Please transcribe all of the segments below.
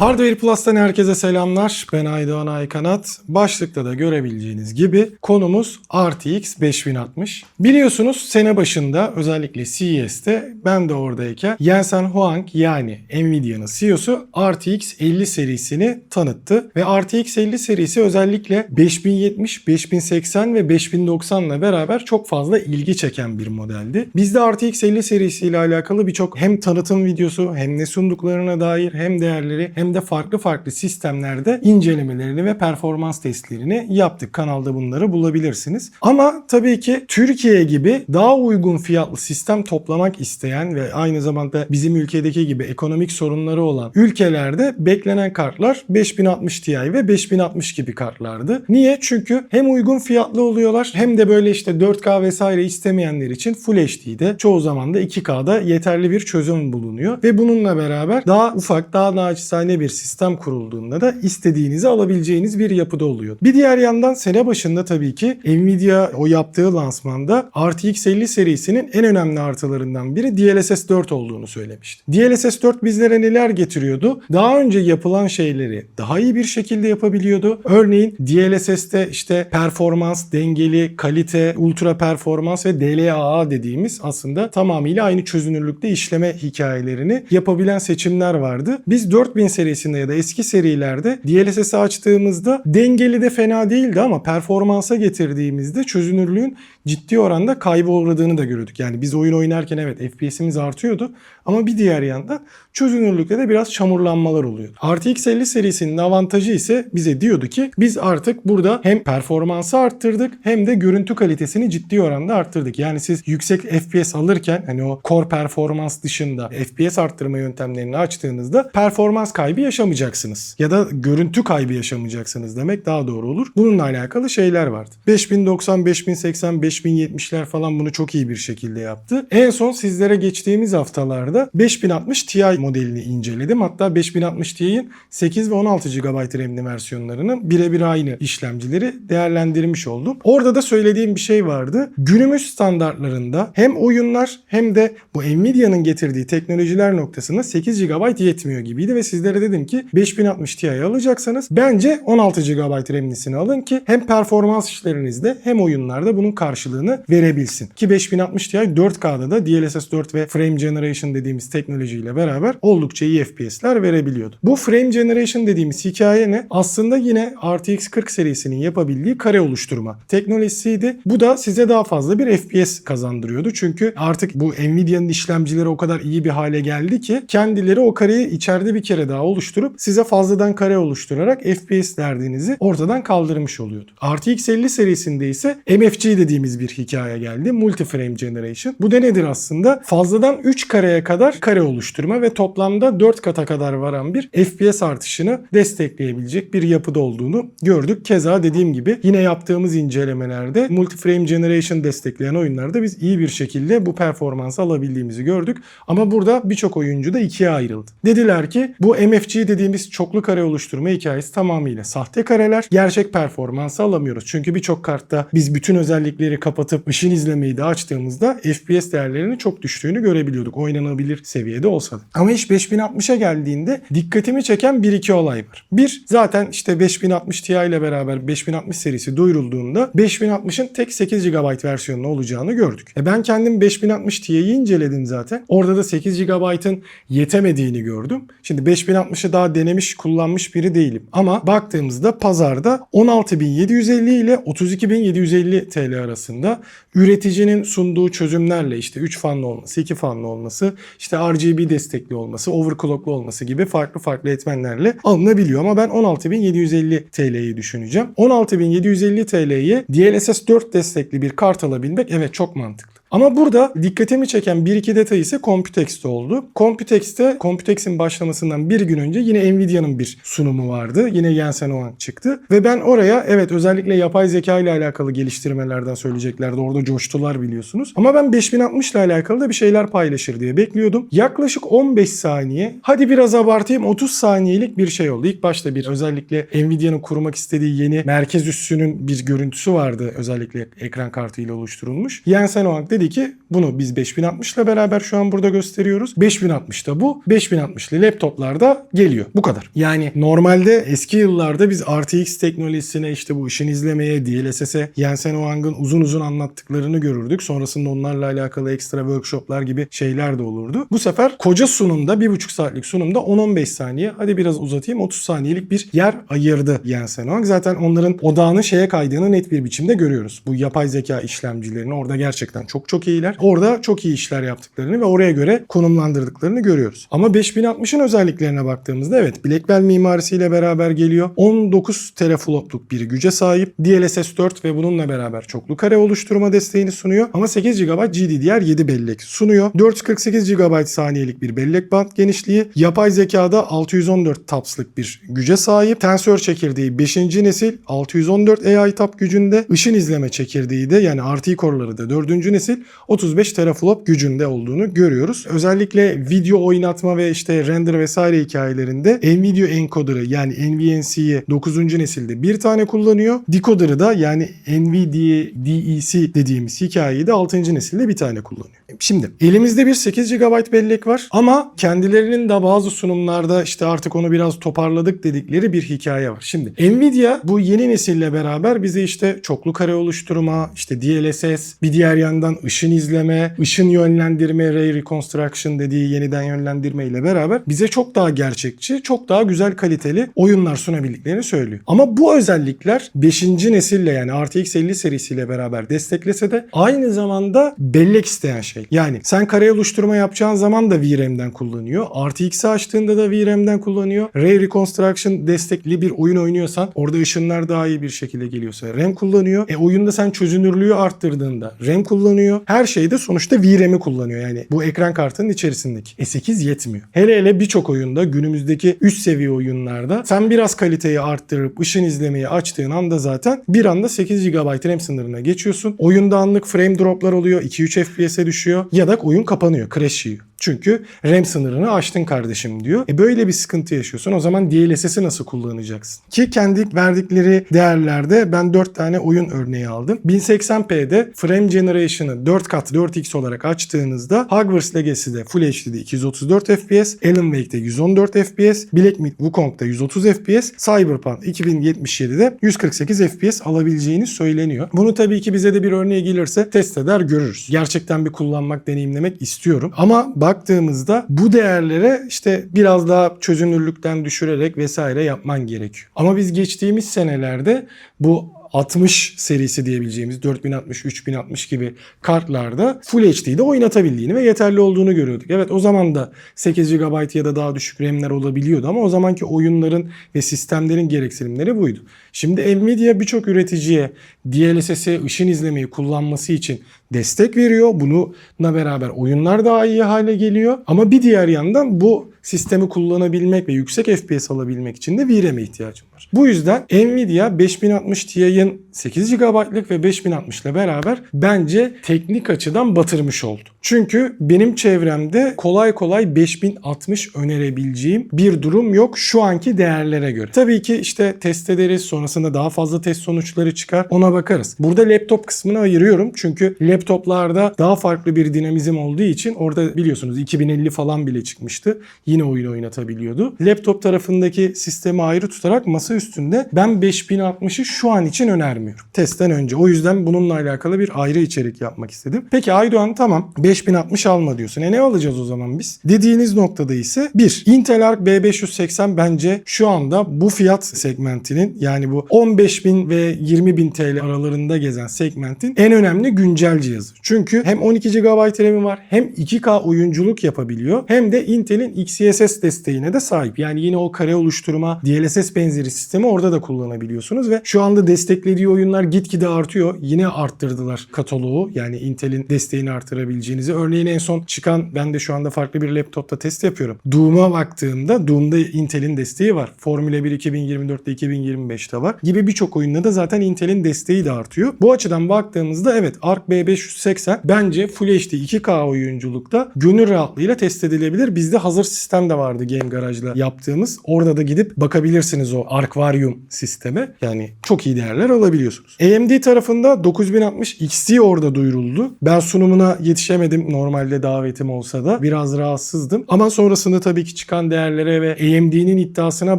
Hardware Plus'tan herkese selamlar. Ben Aydoğan Aykanat. Başlıkta da görebileceğiniz gibi konumuz RTX 5060. Biliyorsunuz sene başında özellikle CES'te ben de oradayken Jensen Huang yani Nvidia'nın CEO'su RTX 50 serisini tanıttı. Ve RTX 50 serisi özellikle 5070, 5080 ve 5090 ile beraber çok fazla ilgi çeken bir modeldi. Biz de RTX 50 serisiyle alakalı birçok hem tanıtım videosu hem ne sunduklarına dair hem değerleri hem de farklı farklı sistemlerde incelemelerini ve performans testlerini yaptık. Kanalda bunları bulabilirsiniz. Ama tabii ki Türkiye gibi daha uygun fiyatlı sistem toplamak isteyen ve aynı zamanda bizim ülkedeki gibi ekonomik sorunları olan ülkelerde beklenen kartlar 5060 Ti ve 5060 gibi kartlardı. Niye? Çünkü hem uygun fiyatlı oluyorlar hem de böyle işte 4K vesaire istemeyenler için Full HD'de çoğu zaman da 2K'da yeterli bir çözüm bulunuyor. Ve bununla beraber daha ufak, daha naçizane bir sistem kurulduğunda da istediğinizi alabileceğiniz bir yapıda oluyor. Bir diğer yandan sene başında tabii ki Nvidia o yaptığı lansmanda RTX 50 serisinin en önemli artılarından biri DLSS 4 olduğunu söylemişti. DLSS 4 bizlere neler getiriyordu? Daha önce yapılan şeyleri daha iyi bir şekilde yapabiliyordu. Örneğin DLSS'te işte performans, dengeli, kalite, ultra performans ve DLAA dediğimiz aslında tamamıyla aynı çözünürlükte işleme hikayelerini yapabilen seçimler vardı. Biz 4000 serisinde ya da eski serilerde DLSS'i açtığımızda dengeli de fena değildi ama performansa getirdiğimizde çözünürlüğün ciddi oranda kaybı uğradığını da görüyorduk. Yani biz oyun oynarken evet FPS'imiz artıyordu ama bir diğer yanda çözünürlükte de biraz çamurlanmalar oluyordu. RTX 50 serisinin avantajı ise bize diyordu ki biz artık burada hem performansı arttırdık hem de görüntü kalitesini ciddi oranda arttırdık. Yani siz yüksek FPS alırken hani o core performans dışında FPS arttırma yöntemlerini açtığınızda performans kaybı yaşamayacaksınız. Ya da görüntü kaybı yaşamayacaksınız demek daha doğru olur. Bununla alakalı şeyler vardı. 5090, 5080, 5070'ler falan bunu çok iyi bir şekilde yaptı. En son sizlere geçtiğimiz haftalarda 5060 Ti modelini inceledim. Hatta 5060 Ti'nin 8 ve 16 GB RAM'li versiyonlarının birebir aynı işlemcileri değerlendirmiş oldum. Orada da söylediğim bir şey vardı. Günümüz standartlarında hem oyunlar hem de bu Nvidia'nın getirdiği teknolojiler noktasında 8 GB yetmiyor gibiydi ve sizlere dedim ki 5060 Ti'yi alacaksanız bence 16 GB RAM'lisini alın ki hem performans işlerinizde hem oyunlarda bunun karşılığını verebilsin. Ki 5060 Ti 4K'da da DLSS 4 ve Frame Generation dediğimiz teknolojiyle beraber oldukça iyi FPS'ler verebiliyordu. Bu Frame Generation dediğimiz hikaye ne? Aslında yine RTX 40 serisinin yapabildiği kare oluşturma teknolojisiydi. Bu da size daha fazla bir FPS kazandırıyordu. Çünkü artık bu Nvidia'nın işlemcileri o kadar iyi bir hale geldi ki kendileri o kareyi içeride bir kere daha oluşturup size fazladan kare oluşturarak FPS derdinizi ortadan kaldırmış oluyordu. RTX 50 serisinde ise MFG dediğimiz bir hikaye geldi. Multi-Frame Generation. Bu da nedir aslında? Fazladan 3 kareye kadar kare oluşturma ve toplamda 4 kata kadar varan bir FPS artışını destekleyebilecek bir yapıda olduğunu gördük. Keza dediğim gibi yine yaptığımız incelemelerde Multi-Frame Generation destekleyen oyunlarda biz iyi bir şekilde bu performansı alabildiğimizi gördük. Ama burada birçok oyuncu da ikiye ayrıldı. Dediler ki bu MFG dediğimiz çoklu kare oluşturma hikayesi tamamıyla sahte kareler. Gerçek performansı alamıyoruz. Çünkü birçok kartta biz bütün özellikleri kapatıp ışın izlemeyi de açtığımızda FPS değerlerinin çok düştüğünü görebiliyorduk. Oynanabilir seviyede olsa da. Ama iş 5060'a geldiğinde dikkatimi çeken bir iki olay var. Bir zaten işte 5060 Ti ile beraber 5060 serisi duyurulduğunda 5060'ın tek 8 GB versiyonu olacağını gördük. E ben kendim 5060 Ti'yi inceledim zaten. Orada da 8 GB'ın yetemediğini gördüm. Şimdi 5060'ı daha denemiş, kullanmış biri değilim. Ama baktığımızda pazarda 16750 ile 32750 TL arasında üreticinin sunduğu çözümlerle işte 3 fanlı olması, 2 fanlı olması, işte RGB destekli olması, overclocklu olması gibi farklı farklı etmenlerle alınabiliyor. Ama ben 16750 TL'yi düşüneceğim. 16750 TL'ye DLSS 4 destekli bir kart alabilmek evet çok mantıklı. Ama burada dikkatimi çeken bir iki detay ise Computex'te oldu. Computex'te Computex'in başlamasından bir gün önce yine Nvidia'nın bir sunumu vardı. Yine Jensen Huang çıktı. Ve ben oraya evet özellikle yapay zeka ile alakalı geliştirmelerden söyleyeceklerdi. Orada coştular biliyorsunuz. Ama ben 5060 ile alakalı da bir şeyler paylaşır diye bekliyordum. Yaklaşık 15 saniye hadi biraz abartayım 30 saniyelik bir şey oldu. İlk başta bir özellikle Nvidia'nın kurmak istediği yeni merkez üssünün bir görüntüsü vardı. Özellikle ekran kartıyla oluşturulmuş. Jensen Huang dedi ki bunu biz 5060 ile beraber şu an burada gösteriyoruz. 5060'da bu. 5060'lı laptoplarda geliyor. Bu kadar. Yani normalde eski yıllarda biz RTX teknolojisine işte bu ışın izlemeye, DLSS'e Jensen Huang'ın uzun uzun anlattıklarını görürdük. Sonrasında onlarla alakalı ekstra workshoplar gibi şeyler de olurdu. Bu sefer koca sunumda, 1,5 saatlik sunumda 10-15 saniye, hadi biraz uzatayım 30 saniyelik bir yer ayırdı Jensen Huang. Zaten onların odağını şeye kaydığını net bir biçimde görüyoruz. Bu yapay zeka işlemcilerini orada gerçekten çok çok iyiler. Orada çok iyi işler yaptıklarını ve oraya göre konumlandırdıklarını görüyoruz. Ama 5060'ın özelliklerine baktığımızda evet Blackwell mimarisiyle beraber geliyor. 19 teraflopluk bir güce sahip. DLSS 4 ve bununla beraber çoklu kare oluşturma desteğini sunuyor. Ama 8 GB GDDR7 bellek sunuyor. 448 GB saniyelik bir bellek band genişliği. Yapay zekada 614 TAPS'lık bir güce sahip. Tensör çekirdeği 5. nesil 614 AI TAP gücünde. Işın izleme çekirdeği de yani RT core'ları da 4. nesil 35 teraflop gücünde olduğunu görüyoruz. Özellikle video oynatma ve işte render vesaire hikayelerinde NVIDIA encoder'ı yani NVNC'yi 9. nesilde bir tane kullanıyor. Decoder'ı da yani NVIDIA DEC dediğimiz hikayeyi de 6. nesilde bir tane kullanıyor. Şimdi elimizde bir 8 GB bellek var ama kendilerinin de bazı sunumlarda işte artık onu biraz toparladık dedikleri bir hikaye var. Şimdi Nvidia bu yeni nesille beraber bize işte çoklu kare oluşturma, işte DLSS, bir diğer yandan ışın izleme, ışın yönlendirme, ray reconstruction dediği yeniden yönlendirme ile beraber bize çok daha gerçekçi, çok daha güzel kaliteli oyunlar sunabildiklerini söylüyor. Ama bu özellikler 5. nesille yani RTX 50 serisiyle beraber desteklese de aynı zamanda bellek isteyen şey. Yani sen kare oluşturma yapacağın zaman da VRAM'den kullanıyor. RTX'i açtığında da VRAM'den kullanıyor. Ray Reconstruction destekli bir oyun oynuyorsan orada ışınlar daha iyi bir şekilde geliyorsa RAM kullanıyor. E oyunda sen çözünürlüğü arttırdığında RAM kullanıyor. Her şeyde sonuçta VRAM'i kullanıyor. Yani bu ekran kartının içerisindeki. E8 yetmiyor. Hele hele birçok oyunda günümüzdeki üst seviye oyunlarda sen biraz kaliteyi arttırıp ışın izlemeyi açtığın anda zaten bir anda 8 GB RAM sınırına geçiyorsun. Oyunda anlık frame droplar oluyor. 2-3 FPS'e düşüyor. Ya da oyun kapanıyor. Crash yiyor. Çünkü RAM sınırını aştın kardeşim diyor. E böyle bir sıkıntı yaşıyorsun. O zaman DLSS'i nasıl kullanacaksın? Ki kendi verdikleri değerlerde ben 4 tane oyun örneği aldım. 1080p'de frame generation'ı 4 kat 4x olarak açtığınızda Hogwarts Legacy'de Full HD'de 234 FPS, Alan Wake'de 114 FPS, Black Myth Wukong'da 130 FPS, Cyberpunk 2077'de 148 FPS alabileceğini söyleniyor. Bunu tabii ki bize de bir örneğe gelirse test eder görürüz. Gerçekten bir kullanmak, deneyimlemek istiyorum. Ama baktığımızda bu değerlere işte biraz daha çözünürlükten düşürerek vesaire yapman gerekiyor. Ama biz geçtiğimiz senelerde bu 60 serisi diyebileceğimiz 4060, 3060 gibi kartlarda Full HD'de oynatabildiğini ve yeterli olduğunu görüyorduk. Evet o zaman da 8 GB ya da daha düşük RAM'ler olabiliyordu ama o zamanki oyunların ve sistemlerin gereksinimleri buydu. Şimdi Nvidia birçok üreticiye DLSS'e ışın izlemeyi kullanması için destek veriyor. Bununla beraber oyunlar daha iyi hale geliyor. Ama bir diğer yandan bu sistemi kullanabilmek ve yüksek FPS alabilmek için de VRAM'e ihtiyacım var. Bu yüzden Nvidia 5060 Ti'nin 8 GB'lık ve 5060 ile beraber bence teknik açıdan batırmış oldu. Çünkü benim çevremde kolay kolay 5060 önerebileceğim bir durum yok şu anki değerlere göre. Tabii ki işte test ederiz sonrasında daha fazla test sonuçları çıkar ona bakarız. Burada laptop kısmını ayırıyorum çünkü laptoplarda daha farklı bir dinamizm olduğu için orada biliyorsunuz 2050 falan bile çıkmıştı. Yine oyun oynatabiliyordu. Laptop tarafındaki sistemi ayrı tutarak masa üstünde ben 5060'ı şu an için önermiyorum. Testten önce. O yüzden bununla alakalı bir ayrı içerik yapmak istedim. Peki Aydoğan tamam 5060 alma diyorsun. E ne alacağız o zaman biz? Dediğiniz noktada ise bir Intel Arc B580 bence şu anda bu fiyat segmentinin yani bu 15.000 ve 20.000 TL aralarında gezen segmentin en önemli güncel cihazı. Çünkü hem 12 GB RAM'i var hem 2K oyunculuk yapabiliyor hem de Intel'in XeSS desteğine de sahip. Yani yine o kare oluşturma DLSS benzeri sistemi orada da kullanabiliyorsunuz ve şu anda desteklediği oyunlar gitgide artıyor. Yine arttırdılar kataloğu. Yani Intel'in desteğini artırabileceğinizi. Örneğin en son çıkan ben de şu anda farklı bir laptopta test yapıyorum. Doom'a baktığımda Doom'da Intel'in desteği var. Formula 1 2024'te 2025'te var. Gibi birçok oyunda da zaten Intel'in desteği de artıyor. Bu açıdan baktığımızda evet Arc B580 bence Full HD 2K oyunculukta gönül rahatlığıyla test edilebilir. Bizde hazır sistem de vardı Game Garage'la yaptığımız. Orada da gidip bakabilirsiniz o Arc akvaryum sistemi. Yani çok iyi değerler alabiliyorsunuz. AMD tarafında 9060 XT orada duyuruldu. Ben sunumuna yetişemedim. Normalde davetim olsa da biraz rahatsızdım. Ama sonrasında tabii ki çıkan değerlere ve AMD'nin iddiasına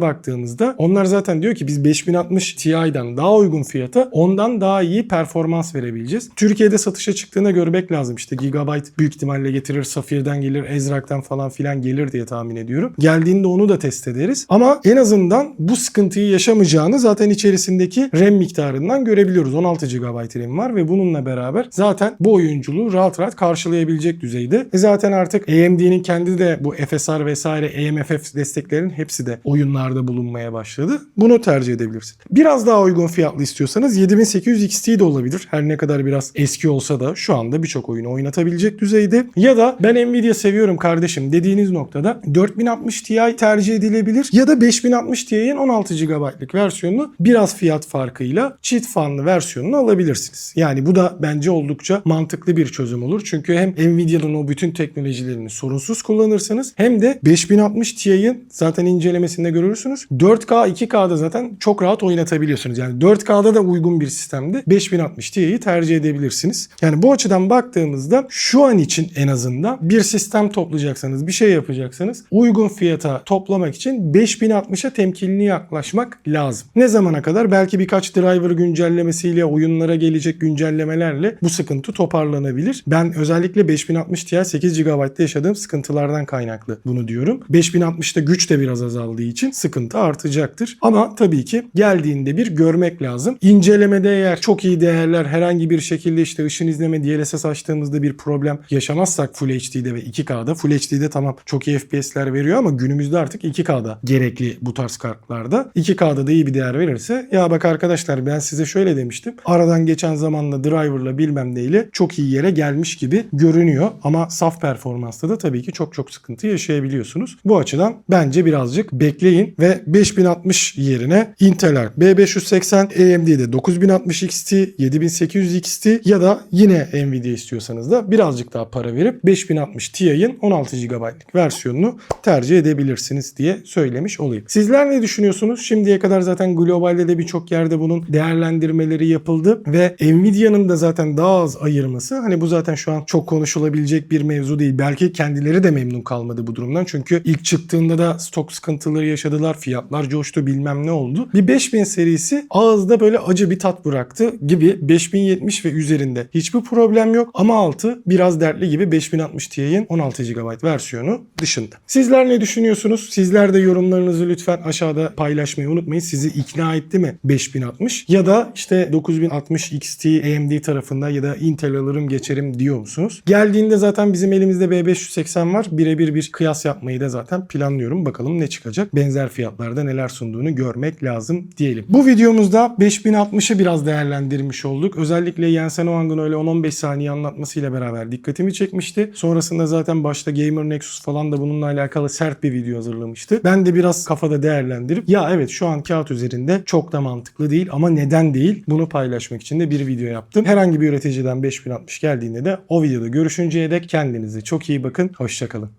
baktığımızda onlar zaten diyor ki biz 5060 Ti'den daha uygun fiyata ondan daha iyi performans verebileceğiz. Türkiye'de satışa çıktığına görmek lazım. İşte Gigabyte büyük ihtimalle getirir, Safir'den gelir, Ezrak'tan falan filan gelir diye tahmin ediyorum. Geldiğinde onu da test ederiz. Ama en azından bu sıkıntıyı yaşamayacağını zaten içerisindeki RAM miktarından görebiliyoruz. 16 GB RAM var ve bununla beraber zaten bu oyunculuğu rahat rahat karşılayabilecek düzeyde. E zaten artık AMD'nin kendi de bu FSR vesaire AMFF desteklerin hepsi de oyunlarda bulunmaya başladı. Bunu tercih edebilirsin. Biraz daha uygun fiyatlı istiyorsanız 7800 XT de olabilir. Her ne kadar biraz eski olsa da şu anda birçok oyunu oynatabilecek düzeyde. Ya da ben Nvidia seviyorum kardeşim dediğiniz noktada 4060 Ti tercih edilebilir. Ya da 5060 Ti'nin 16 GB'lık versiyonunu biraz fiyat farkıyla çift fanlı versiyonunu alabilirsiniz. Yani bu da bence oldukça mantıklı bir çözüm olur. Çünkü hem Nvidia'nın o bütün teknolojilerini sorunsuz kullanırsınız hem de 5060 Ti'nin zaten incelemesinde görürsünüz. 4K 2K'da zaten çok rahat oynatabiliyorsunuz. Yani 4K'da da uygun bir sistemde 5060 Ti'yi tercih edebilirsiniz. Yani bu açıdan baktığımızda şu an için en azından bir sistem toplayacaksanız, bir şey yapacaksanız uygun fiyata toplamak için 5060'a temkinli yaklaşmak lazım. Ne zamana kadar? Belki birkaç driver güncellemesiyle, oyunlara gelecek güncellemelerle bu sıkıntı toparlanabilir. Ben özellikle 5060 Ti 8 GB'da yaşadığım sıkıntılardan kaynaklı bunu diyorum. 5060'da güç de biraz azaldığı için sıkıntı artacaktır. Ama tabii ki geldiğinde bir görmek lazım. İncelemede eğer çok iyi değerler herhangi bir şekilde işte ışın izleme DLSS açtığımızda bir problem yaşamazsak Full HD'de ve 2K'da Full HD'de tamam çok iyi FPS'ler veriyor ama günümüzde artık 2K'da gerekli bu tarz kartlarda. 2K'da da iyi bir değer verirse ya bak arkadaşlar ben size şöyle demiştim. Aradan geçen zamanla driver'la bilmem neyle çok iyi yere gelmiş gibi görünüyor ama saf performansta da tabii ki çok çok sıkıntı yaşayabiliyorsunuz. Bu açıdan bence birazcık bekleyin ve 5060 yerine Intel Arc B580 AMD'de 9060 XT, 7800 XT ya da yine Nvidia istiyorsanız da birazcık daha para verip 5060 Ti'nin 16 GB'lık versiyonunu tercih edebilirsiniz diye söylemiş olayım. Sizler ne düşünüyorsunuz? Şimdiye kadar zaten globalde de birçok yerde bunun değerlendirmeleri yapıldı ve Nvidia'nın da zaten daha az ayırması hani bu zaten şu an çok konuşulabilecek bir mevzu değil. Belki kendileri de memnun kalmadı bu durumdan. Çünkü ilk çıktığında da stok sıkıntıları yaşadılar. Fiyatlar coştu bilmem ne oldu. Bir 5000 serisi ağızda böyle acı bir tat bıraktı gibi 5070 ve üzerinde hiçbir problem yok ama altı biraz dertli gibi 5060 Ti'nin 16 GB versiyonu dışında. Sizler ne düşünüyorsunuz? Sizler de yorumlarınızı lütfen aşağıda paylaşmayı unutmayın. Sizi ikna etti mi 5060 ya da işte 9060 XT AMD tarafında ya da Intel alırım geçerim diyor musunuz? Geldiğinde zaten bizim elimizde B580 var. Birebir bir kıyas yapmayı da zaten planlıyorum. Bakalım ne çıkacak? Benzer fiyatlarda neler sunduğunu görmek lazım diyelim. Bu videomuzda 5060'ı biraz değerlendirmiş olduk. Özellikle Jensen Oang'ın öyle 10-15 saniye anlatmasıyla beraber dikkatimi çekmişti. Sonrasında zaten başta Gamer Nexus falan da bununla alakalı sert bir video hazırlamıştı. Ben de biraz kafada değerlendirip ya evet şu an kağıt üzerinde çok da mantıklı değil ama neden değil bunu paylaşmak için de bir video yaptım. Herhangi bir üreticiden 5060 geldiğinde de o videoda görüşünceye dek kendinize çok iyi bakın. Hoşçakalın.